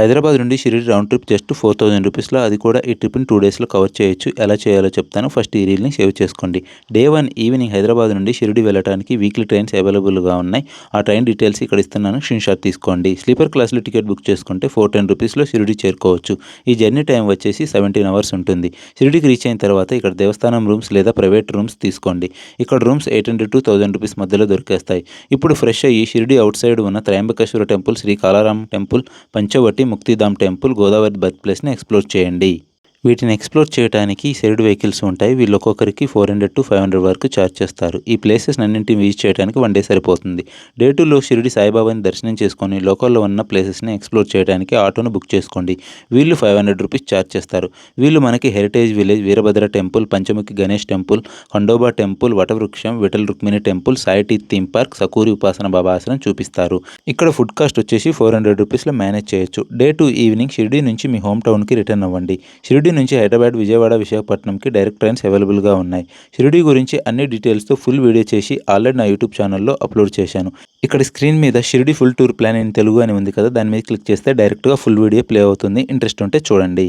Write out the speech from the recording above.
హైదరాబాద్ నుండి Shirdi round trip just four thousand రూపీస్లో. అది కూడా ఈ ట్రిప్ని టూ డేస్లో కవర్ చేయొచ్చు. ఎలా చేయాలో చెప్తాను. ఫస్ట్ ఈ రీల్ని సేవ్ చేసుకోండి. డే వన్ ఈవినింగ్ హైదరాబాద్ నుండి షిరిడి వెళ్ళడానికి వీక్లీ ట్రైన్స్ అవైలబుల్గా ఉన్నాయి. ఆ ట్రైన్ డీటెయిల్స్ ఇక్కడ ఇస్తున్నాను. స్క్రీన్ షాట్ తీసుకోండి. స్లీపర్ క్లాస్లో టికెట్ బుక్ చేసుకుంటే ఫోర్ టెన్ రూపీస్లో షిరిడి చేరుకోవచ్చు. ఈ జర్నీ టైం వచ్చేసి సెవెంటీన్ అవర్స్ ఉంటుంది. షిరిడికి రీచ్ అయిన తర్వాత ఇక్కడ దేవస్థానం రూమ్స్ లేదా ప్రైవేట్ రూమ్స్ తీసుకోండి. ఇక్కడ rooms eight hundred to thousand rupees మధ్యలో దొరికేస్తాయి. ఇప్పుడు ఫ్రెష్ అయ్యి షిరిడి అవుట్ సైడ్ ఉన్న Trimbakeshwar temple Shri Kalaram temple Panchavati Muktidham temple Godavari birth ప్లేస్ని ఎక్స్ప్లోర్ చేయండి. వీటిని ఎక్స్ప్లోర్ చేయడానికి షెడ్ వెహికల్స్ ఉంటాయి. వీళ్ళు ఒక్కొక్కరికి four hundred to five hundred వరకు ఛార్జ్ చేస్తారు. ఈ ప్లేసెస్ అన్నింటిని విజిట్ చేయడానికి వన్ డే సరిపోతుంది. డే టూలో షిరిడి సాయిబాబాని దర్శనం చేసుకొని లోకల్లో ఉన్న ప్లేసెస్ని ఎక్స్ప్లోర్ చేయడానికి ఆటోను బుక్ చేసుకోండి. వీళ్ళు ఫైవ్ హండ్రెడ్ రూపీస్ ఛార్జ్ చేస్తారు. వీళ్ళు మనకి heritage village Veerabhadra temple Panchamukhi Ganesh temple Khandoba temple వటవృక్షం విఠల్ రుక్మిణి టెంపుల్ సాయిటీ థీమ్ పార్క్ సకూరి ఉపాసన బాబా ఆశ్రమం చూపిస్తారు. ఇక్కడ ఫుడ్ కాస్ట్ వచ్చేసి ఫోర్ హండ్రెడ్ రూపీస్లో మేనేజ్ చేయొచ్చు. డే టూ ఈవినింగ్ షిరిడి నుంచి మీ హోమ్ టౌన్కి రిటర్న్ అవ్వండి. షిరిడి షిరిడి నుంచి హైదరాబాద్ విజయవాడ విశాఖపట్నంకి డైరెక్ట్ ట్రైన్స్ అవైలబుల్గా ఉన్నాయి. షిరిడి గురించి అన్ని డీటెయిల్స్తో ఫుల్ వీడియో చేసి ఆల్రెడీ నా యూట్యూబ్ ఛానల్లో అప్లోడ్ చేశాను. ఇక్కడ స్క్రీన్ మీద Shirdi full tour plan in Telugu అని ఉంది కదా దాని మీద క్లిక్ చేస్తే డైరెక్ట్గా ఫుల్ వీడియో ప్లే అవుతుంది. ఇంట్రెస్ట్ ఉంటే చూడండి.